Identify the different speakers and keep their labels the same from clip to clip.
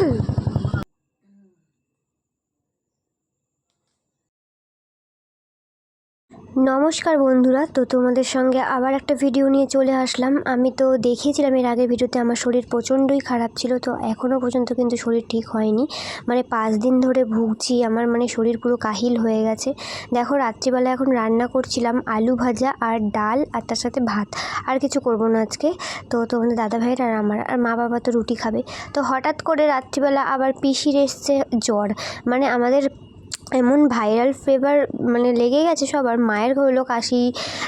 Speaker 1: Hmm. নমস্কার বন্ধুরা, তো তোমাদের সঙ্গে আবার একটা ভিডিও নিয়ে চলে আসলাম। আমি তো দেখিয়েছিলাম এর আগের ভিডিওতে আমার শরীর প্রচণ্ডই খারাপ ছিল, তো এখনও পর্যন্ত কিন্তু শরীর ঠিক হয়নি। মানে পাঁচ দিন ধরে ভুগছি, আমার মানে শরীর পুরো কাহিল হয়ে গেছে। দেখো, রাত্রিবেলা এখন রান্না করছিলাম আলু ভাজা আর ডাল আর তার সাথে ভাত। আর কিছু করব না আজকে, তো তোমাদের দাদা ভাইয়ের আর আমার, আর মা বাবা তো রুটি খাবে। তো হঠাৎ করে রাত্রিবেলা আবার পিসির এসছে জ্বর। মানে আমাদের এমন ভাইরাল ফিভার মানে লেগে গেছে সবার। মায়ের হলো কাশি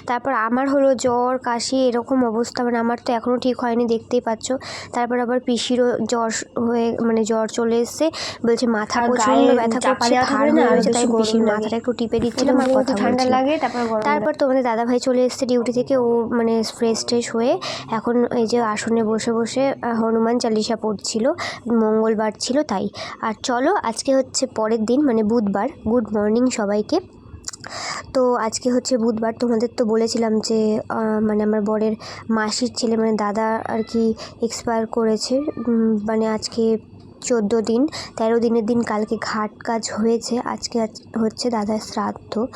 Speaker 1: তারপর আমার হলো জ্বর কাশি এরকম অবস্থা। মানে আমার তো এখনও ঠিক হয়নি দেখতেই পাচ্ছ। তারপর আবার পিসিরও জ্বর হয়ে মানে জ্বর চলে এসছে। বলছে মাথা প্রচণ্ড ব্যথা করছে
Speaker 2: না?
Speaker 1: তাই পিসির মাথাটা একটু টিপে দিচ্ছিলাম আর কথা
Speaker 2: ঠান্ডা লাগে তারপর
Speaker 1: তারপর তোমাদের দাদা ভাই চলে এসেছে ডিউটি থেকে ও মানে ফ্রেশ ট্রেশ হয়ে এখন এই যে আসনে বসে বসে হনুমান চালিশা পড়ছিল মঙ্গলবার ছিল তাই। আর চলো আজকে হচ্ছে পরের দিন মানে বুধবার গুড মর্নিং সবাইকে। তো আজকে হচ্ছে বুধবার, তোমাদের তো বলেছিলাম যে মানে আমার বরের মাসির ছেলে মানে দাদা আর কি এক্সপায়ার করেছে। মানে আজকে চোদ্দ দিন, তেরো দিনের দিন কালকে ঘাট কাজ হয়েছে, আজকে আজ- হচ্ছে দাদার শ্রাদ্ধ।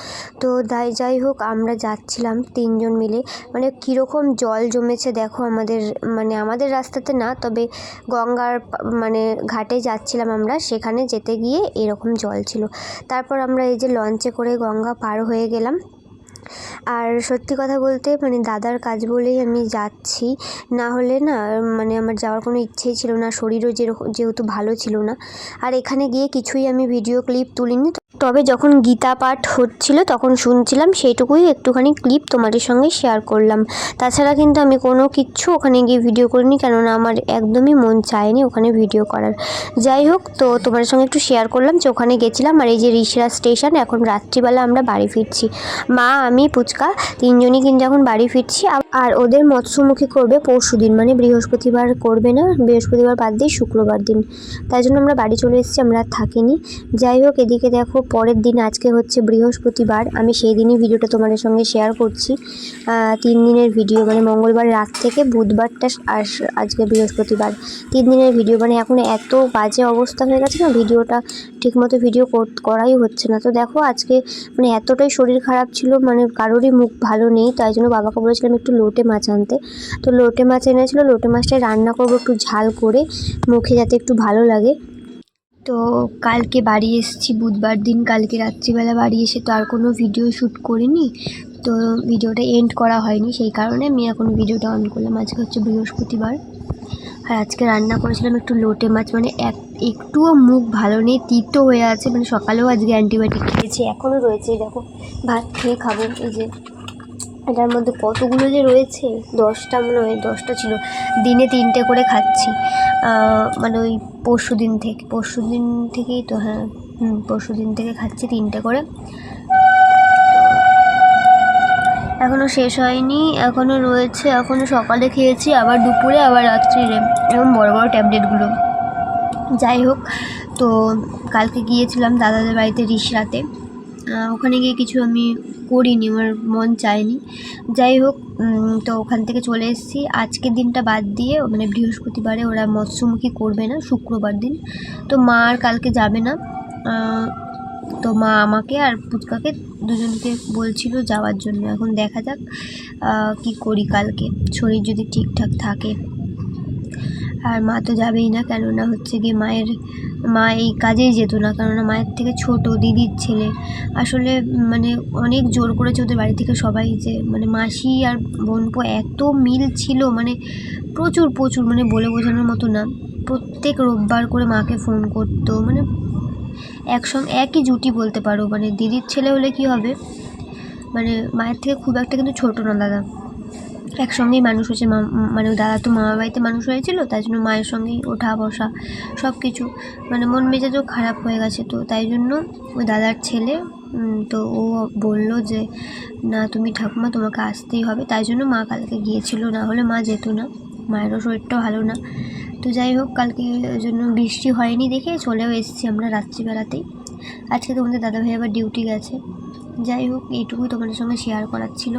Speaker 1: তো তাই যাই হোক, আমরা যাচ্ছিলাম তিনজন মিলে। মানে কীরকম জল জমেছে দেখো আমাদের মানে আমাদের রাস্তাতে না, তবে গঙ্গার মানে ঘাটে যাচ্ছিলাম আমরা, সেখানে যেতে গিয়ে এরকম জল ছিল। তারপর আমরা এই যে লঞ্চে করে গঙ্গা পার হয়ে গেলাম। আর সত্যি কথা বলতে মানে দাদার কাজ বলেই আমি যাচ্ছি। না হলে না মানে আমার যাওয়ার কোনো ইচ্ছেই ছিল না, শরীরও যেরকম, যেহেতু ভালো ছিল না। আর এখানে গিয়ে কিছুই আমি ভিডিও ক্লিপ তুলিনি তবে যখন গীতা পাঠ হচ্ছিল, তখন শুনছিলাম সেইটুকুই, একটুখানি ক্লিপ তোমাদের সঙ্গে শেয়ার করলাম। তাছাড়া কিন্তু আমি কোনো কিচ্ছু ওখানে গিয়ে ভিডিও করিনি, কেননা আমার একদমই মন চায়নি ওখানে ভিডিও করার। যাই হোক, তো তোমাদের সঙ্গে একটু শেয়ার করলাম যে ওখানে গেছিলাম আর এই যে ঋষিরা স্টেশন এখন রাত্রিবেলা আমরা বাড়ি ফিরছি। মা, আমি, পুচকা, তিনজনই কিন্তু এখন বাড়ি ফিরছি। আর ওদের মৎস্যমুখী করবে পরশু দিন মানে বৃহস্পতিবার করবে না, বৃহস্পতিবার বাদ দিয়ে শুক্রবার দিন। তাই জন্য আমরা বাড়ি চলে এসেছি, আমরা থাকিনি। যাই হোক, এদিকে দেখো পরের দিন, আজকে হচ্ছে বৃহস্পতিবার, আমি সেই দিনই ভিডিওটা তোমাদের সঙ্গে শেয়ার করছি। তিন দিনের ভিডিও মানে মঙ্গলবার রাত থেকে বুধবারটা আর আজকে বৃহস্পতিবার। তিন দিনের ভিডিও মানে এখন এত বাজে অবস্থা হয়ে গেছে না, ভিডিওটা ঠিকমতো ভিডিও কর- করাই হচ্ছে না। তো দেখো, আজকে মানে এতটাই শরীর খারাপ ছিল মানে কারোরই মুখ ভালো নেই, তাই জন্য বাবাকে বলেছিলাম একটু লোটে মাছ আনতে। তো লোটে মাছ এনেছিল, লোটে মাছটাই রান্না করব একটু ঝাল করে, মুখে যাতে একটু ভালো লাগে। তো কালকে বাড়ি এসেছি, বুধবার দিন, কালকে রাত্রিবেলা বাড়ি এসে তো আর কোনো ভিডিও শ্যুট করিনি। তো ভিডিওটা এন্ড করা হয়নি, সেই কারণে আমি এখন ভিডিওটা অন করলাম। আজকে হচ্ছে বৃহস্পতিবার। আর আজকে রান্না করেছিলাম একটু লোটে মাছ মানে এক একটুও মুখ ভালো নেই, তিতো হয়ে আছে। মানে সকালেও আজকে অ্যান্টিবায়োটিক খেয়েছি, এখনও রয়েছে। দেখো, ভাত খেয়ে খাব, এই যে। এটার মধ্যে কতগুলো যে রয়েছে? দশটা মনে হয় দশটা ছিল। দিনে তিনটে করে খাচ্ছি। মানে ওই পরশু দিন থেকে পরশু দিন থেকেই তো হ্যাঁ হুম পরশু দিন থেকে খাচ্ছি তিনটে করে। এখনও শেষ হয়নি এখনও রয়েছে এখনও সকালে খেয়েছি আবার দুপুরে আবার রাত্রিরে এরকম বড় বড় ট্যাবলেটগুলো। যাই হোক তো কালকে গিয়েছিলাম দাদাদের বাড়িতে রিসরাতে। আহ, ওখানে গিয়ে কিছু আমি করিনি, আমার মন চায়নি। যাই হোক তো ওখান থেকে চলে এসেছি। আজকের দিনটা বাদ দিয়ে মানে বৃহস্পতিবারে ওরা মৎস্যমুখী করবে না, শুক্রবার দিন। তো মা আর কালকে যাবে না। তো মা আমাকে আর পুচকাকে দুজনকে বলছিল যাওয়ার জন্য। এখন দেখা যাক কি করি কালকে। শরীর যদি ঠিকঠাক থাকে। আর মা তো যাবেই না, কেননা হচ্ছে গিয়ে মায়ের, মা এই কাজেই যেত না, কেননা মায়ের থেকে ছোট দিদির ছেলে। আসলে মানে অনেক জোর করেছে ওদের বাড়ি থেকে সবাই যে মানে মাসি আর বোনপো এত মিল ছিল মানে প্রচুর প্রচুর মানে বলে বোঝানোর মতো না। প্রত্যেক রোববার করে মাকে ফোন করতো মানে একসঙ্গে একই জুটি বলতে পারো মানে দিদির ছেলে হলে কি হবে? মানে মায়ের থেকে খুব একটা কিন্তু ছোট না দাদা। একসঙ্গেই মানুষ হয়েছে। মানে দাদা তো মামা বাড়িতে মানুষ হয়েছিল, তাই জন্য মায়ের সঙ্গেই ওঠা, বসা সব কিছু মানে মন মেজাজও খারাপ হয়ে গেছে তো, তাই জন্য ওই দাদার ছেলে তো ও বলল যে, না, তুমি ঠাকুমা, তোমাকে আসতেই হবে। তাই জন্য মা কালকে গিয়েছিল, না হলে মা যেত না। মায়েরও শরীরটা ভালো না। তো যাই হোক, কালকে জন্য বৃষ্টি হয়নি দেখে চলেও এসেছি আমরা রাত্রিবেলাতেই। আজকে তোমাদের দাদাভাই আবার ডিউটি গেছে। যাই হোক, এইটুকুই তোমাদের সঙ্গে শেয়ার করার ছিল।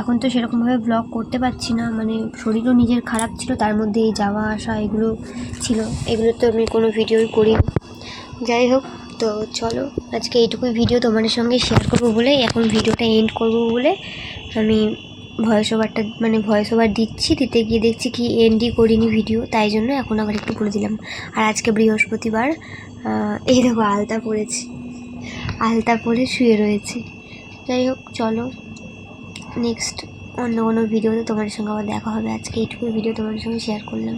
Speaker 1: এখন তো সেরকমভাবে ব্লগ করতে পারছি না মানে শরীরও নিজের খারাপ ছিল, তার মধ্যে এই যাওয়া আসা এগুলো ছিল। এগুলো তো আমি কোনো ভিডিওই করিনি। যাই হোক, তো চলো, আজকে এইটুকুই ভিডিও তোমাদের সঙ্গে শেয়ার করব বলে, এখন ভিডিওটা এন্ড করব বলে আমি ভয়েস ওভারটা মানে ভয়েস ওভার দিচ্ছি, দিতে গিয়ে দেখছি কি এন্ডই করিনি ভিডিও তাই জন্য এখন আবার একটু বলে দিলাম। আর আজকে বৃহস্পতিবার এই দেখো আলতা পরেছি। আলতা পরে শুয়ে রয়েছে। যাই হোক, চলো নেক্সট অন্য কোনো ভিডিওতে তোমাদের সঙ্গে আবার দেখা হবে। আজকে এইটুকু ভিডিও তোমাদের সঙ্গে শেয়ার করলাম।